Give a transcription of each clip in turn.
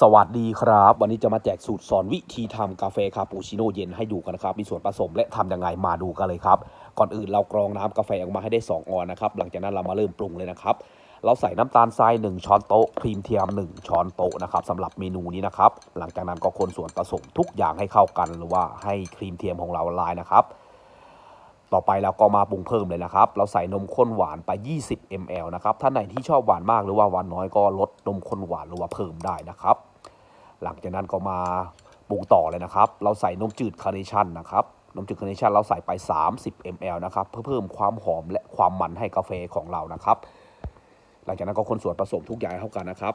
สวัสดีครับ วันนี้จะมาแจกสูตรสอนวิธีทำกาแฟคาปูชิโน่เย็นให้ดูกันนะครับ มีส่วนผสมและทำยังไงมาดูกันเลยครับ ก่อนอื่นเรากรองน้ำกาแฟออกมาให้ได้ 2 ออนนะครับ หลังจากนั้นเรามาเริ่มปรุงเลยนะครับ เราใส่น้ำตาลทราย 1 ช้อนโต๊ะ ครีมเทียม 1 ช้อนโต๊ะนะครับสำหรับเมนูนี้นะครับ หลังจากนั้นก็คนส่วนผสมทุกอย่างให้เข้ากัน หรือว่าให้ครีมเทียมของเราลายนะครับ ต่อไปเราก็มาปรุงเพิ่มเลยนะครับ เราใส่นมข้นหวานไป 20 ml นะครับ ท่านไหนที่ชอบหวานมากหรือว่าหวานน้อยก็ลดนมข้นหวานหรือว่าเพิ่มได้นะครับ หลังจากนั้นก็มาปรุงต่อเลยนะครับ เราใส่นมจืดคาร์เนชั่นนะครับนมจืดคาร์เนชั่นเราใส่ไป 30 ml นะครับ เพื่อเพิ่มความหอมและความมันให้กาแฟของเรานะครับ หลังจากนั้นก็คนส่วนผสมทุกอย่างเข้ากันนะครับ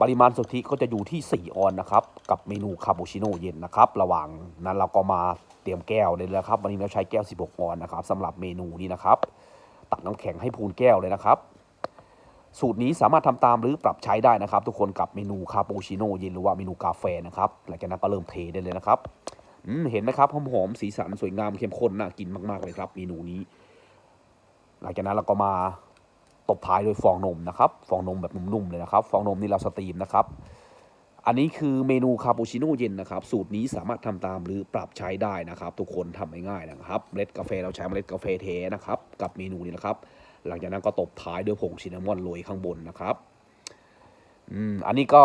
ปริมาณสุทธิก็จะอยู่ที่ 4 ออนนะครับ กับเมนูคาปูชิโน่เย็นนะครับ ระหว่างนั้นเราก็มาเตรียมแก้วเลยนะครับ วันนี้เราใช้แก้ว 16 ออนนะครับสำหรับเมนูนี้นะครับ ตักน้ำแข็งให้พูนแก้วเลยนะครับ สูตรนี้สามารถทำตามหรือปรับใช้ได้นะครับ ทุกคนกับเมนูคาปูชิโน่เย็นหรือว่าเมนูกาแฟนะครับหลังจากนั้นก็เริ่มเทได้เลยนะครับเห็นไหมครับหอมๆสีสันสวยงามเข้มข้นน่ากินมากๆเลยครับ เมนูนี้ หลังจากนั้นเราก็มาตบท้ายด้วยฟองนมนะครับ ฟองนมแบบนุ่มๆเลยนะครับ ฟองนมนี่เราสตรีมนะครับ อันนี้คือเมนูคาปูชิโน่เย็นนะครับ สูตรนี้สามารถทำตามหรือปรับใช้ได้นะครับ ทุกคนทำง่ายๆนะครับเมล็ดกาแฟเราใช้เมล็ดกาแฟเทนะครับ กับเมนูนี้นะครับ หลังจากนั้นก็ตบท้ายด้วยผงชินนามอนโรยข้างบนนะครับอืมอันนี้ก็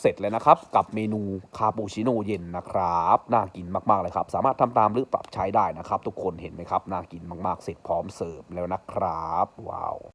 เสร็จแล้วนะครับกับเมนูคาปูชิโน่เย็นนะครับน่ากินมากๆเลยครับ สามารถทำตามหรือปรับใช้ได้นะครับ ทุกคนเห็นไหมครับ น่ากินมากๆ เสร็จพร้อมเสิร์ฟแล้วนะครับ ว้าว